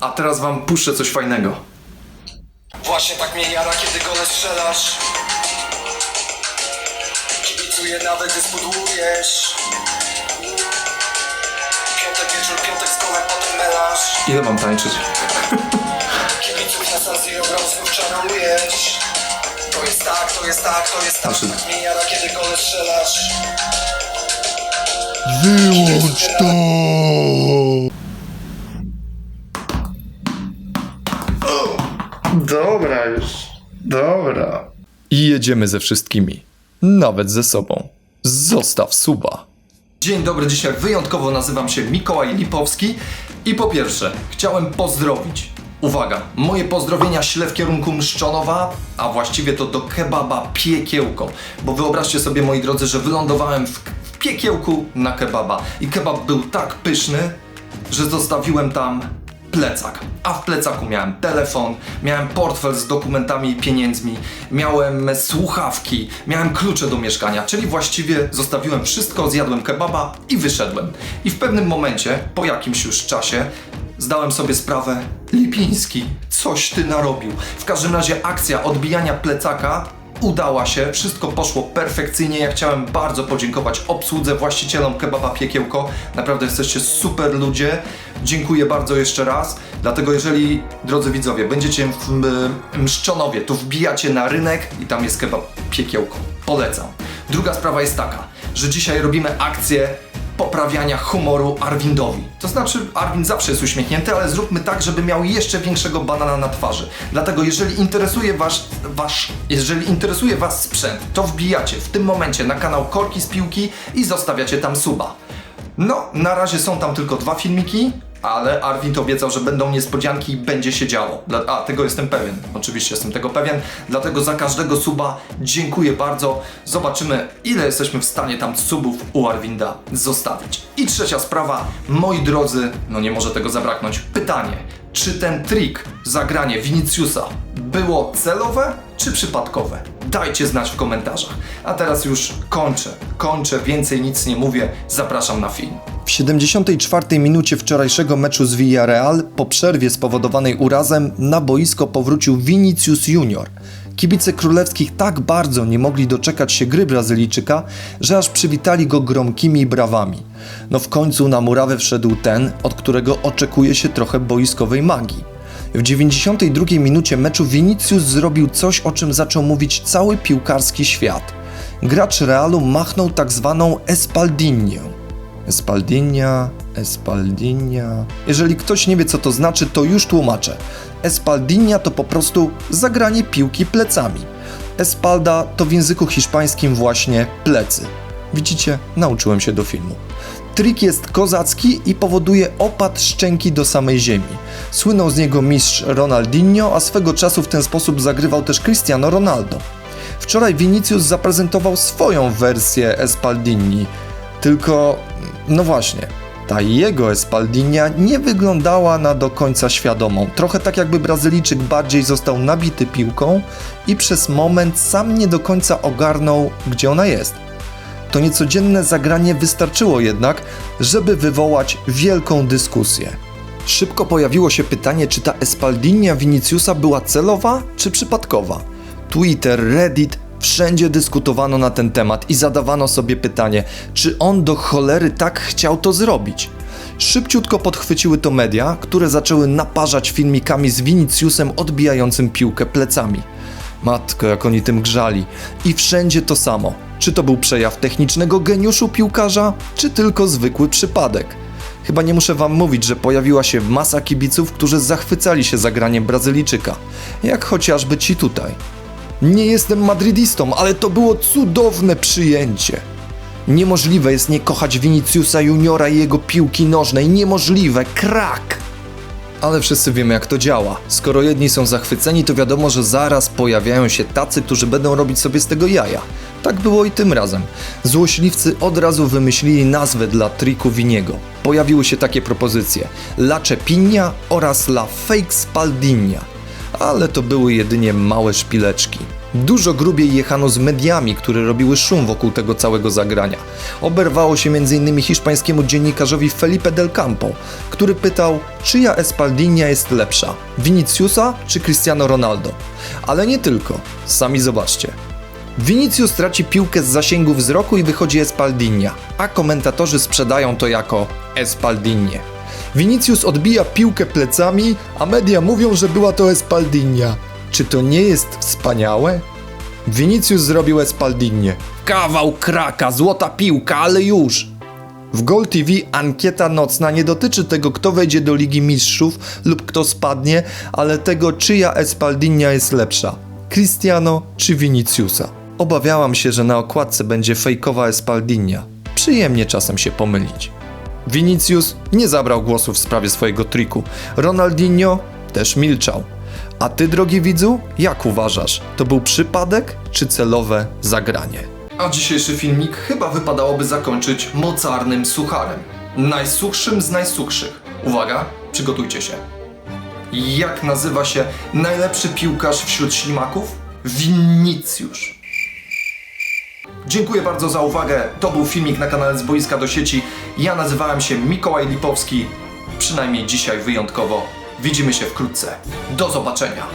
A teraz wam puszczę coś fajnego. Właśnie tak mnie jara, kiedy gole strzelasz Kibicuję nawet, gdy spudłujesz. Piątek wieczór, piątek z kolem, potem melarz Ile mam tańczyć? Kibiców na Siro znów czarujesz To jest tak, to jest tak, to jest tak. Znaczy- Tak mnie jara, kiedy gole strzelasz Wyłącz to! Dobra już. Dobra. I jedziemy ze wszystkimi. Nawet ze sobą. Zostaw suba. Dzień dobry, dzisiaj wyjątkowo nazywam się Mikołaj Lipowski i po pierwsze chciałem pozdrowić. Uwaga, moje pozdrowienia śle w kierunku Mszczonowa, a właściwie to do kebaba Piekiełko. Bo wyobraźcie sobie moi drodzy, że wylądowałem w, w piekiełku na kebaba i kebab był tak pyszny, że zostawiłem tam plecak. A w plecaku miałem telefon, miałem portfel z dokumentami i pieniędzmi, miałem słuchawki, miałem klucze do mieszkania, czyli właściwie zostawiłem wszystko, zjadłem kebaba i wyszedłem. I w pewnym momencie, po jakimś już czasie, zdałem sobie sprawę, Lipiński, coś ty narobił. W każdym razie akcja odbijania plecaka udała się, wszystko poszło perfekcyjnie. Ja chciałem bardzo podziękować obsłudze, właścicielom kebaba Piekiełko. Naprawdę jesteście super ludzie. Dziękuję bardzo jeszcze raz. Dlatego jeżeli, drodzy widzowie, będziecie w Mszczonowie, to wbijacie na rynek i tam jest kebab Piekiełko. Polecam. Druga sprawa jest taka, że dzisiaj robimy akcję poprawiania humoru Arwindowi. To znaczy, Arwind zawsze jest uśmiechnięty, ale zróbmy tak, żeby miał jeszcze większego banana na twarzy. Dlatego, jeżeli interesuje was, wasz, jeżeli interesuje was sprzęt, to wbijacie w tym momencie na kanał Korki z Piłki i zostawiacie tam suba. No, na razie są tam tylko dwa filmiki, ale Arwind obiecał, że będą niespodzianki i będzie się działo. Dla- A, tego jestem pewien. Oczywiście jestem tego pewien. Dlatego za każdego suba dziękuję bardzo. Zobaczymy, ile jesteśmy w stanie tam subów u Arwinda zostawić. I trzecia sprawa, moi drodzy, no nie może tego zabraknąć. Pytanie, czy ten trik, zagranie Viniciusa było celowe czy przypadkowe? Dajcie znać w komentarzach. A teraz już kończę. Kończę, więcej nic nie mówię. Zapraszam na film. W 74 minucie wczorajszego meczu z Villarreal, po przerwie spowodowanej urazem, na boisko powrócił Vinicius Junior. Kibice królewskich tak bardzo nie mogli doczekać się gry Brazylijczyka, że aż przywitali go gromkimi brawami. No w końcu na murawę wszedł ten, od którego oczekuje się trochę boiskowej magii. W 92 minucie meczu Vinicius zrobił coś, o czym zaczął mówić cały piłkarski świat. Gracz Realu machnął tak zwaną Espaldinię. Espaldinha, Espaldinha. Jeżeli ktoś nie wie, co to znaczy, to już tłumaczę. Espaldinha to po prostu zagranie piłki plecami. Espalda to w języku hiszpańskim właśnie plecy. Widzicie, nauczyłem się do filmu. Trik jest kozacki i powoduje opad szczęki do samej ziemi. Słynął z niego mistrz Ronaldinho, a swego czasu w ten sposób zagrywał też Cristiano Ronaldo. Wczoraj Vinicius zaprezentował swoją wersję Espaldini, tylko, no właśnie, ta jego Espaldinia nie wyglądała na do końca świadomą. Trochę tak jakby Brazylijczyk bardziej został nabity piłką i przez moment sam nie do końca ogarnął, gdzie ona jest. To niecodzienne zagranie wystarczyło jednak, żeby wywołać wielką dyskusję. Szybko pojawiło się pytanie, czy ta Espaldinia Viniciusa była celowa czy przypadkowa. Twitter, Reddit, wszędzie dyskutowano na ten temat i zadawano sobie pytanie, czy on do cholery tak chciał to zrobić. Szybciutko podchwyciły to media, które zaczęły naparzać filmikami z Viniciusem odbijającym piłkę plecami. Matko, jak oni tym grzali. I wszędzie to samo. Czy to był przejaw technicznego geniuszu piłkarza, czy tylko zwykły przypadek? Chyba nie muszę wam mówić, że pojawiła się masa kibiców, którzy zachwycali się zagraniem Brazylijczyka. Jak chociażby ci tutaj. Nie jestem madrydistą, ale to było cudowne przyjęcie. Niemożliwe jest nie kochać Viniciusa Juniora i jego piłki nożnej. Niemożliwe. Krak! Ale wszyscy wiemy, jak to działa. Skoro jedni są zachwyceni, to wiadomo, że zaraz pojawiają się tacy, którzy będą robić sobie z tego jaja. Tak było i tym razem. Złośliwcy od razu wymyślili nazwę dla triku Winiego. Pojawiły się takie propozycje: La Cepinia oraz La Fake Spaldinia. Ale to były jedynie małe szpileczki. Dużo grubiej jechano z mediami, które robiły szum wokół tego całego zagrania. Oberwało się m.in. hiszpańskiemu dziennikarzowi Felipe del Campo, który pytał, czyja Espaldinia jest lepsza, Viniciusa czy Cristiano Ronaldo. Ale nie tylko, sami zobaczcie. Vinicius traci piłkę z zasięgu wzroku i wychodzi Espaldinia, a komentatorzy sprzedają to jako Espaldinie. Vinicius odbija piłkę plecami, a media mówią, że była to Espaldinia. Czy to nie jest wspaniałe? Vinicius zrobił Espaldinie. Kawał kraka, złota piłka, ale już! W Gol TV ankieta nocna nie dotyczy tego, kto wejdzie do Ligi Mistrzów lub kto spadnie, ale tego, czyja Espaldinia jest lepsza. Cristiano czy Viniciusa. Obawiałam się, że na okładce będzie fejkowa Espaldinia. Przyjemnie czasem się pomylić. Vinicius nie zabrał głosu w sprawie swojego triku. Ronaldinho też milczał. A ty, drogi widzu, jak uważasz? To był przypadek czy celowe zagranie? A dzisiejszy filmik chyba wypadałoby zakończyć mocarnym sucharem. Najsuchszym z najsuchszych. Uwaga, przygotujcie się. Jak nazywa się najlepszy piłkarz wśród ślimaków? Vinicius. Dziękuję bardzo za uwagę. To był filmik na kanale z boiska do sieci. Ja nazywałem się Mikołaj Lipowski. Przynajmniej dzisiaj wyjątkowo. Widzimy się wkrótce. Do zobaczenia.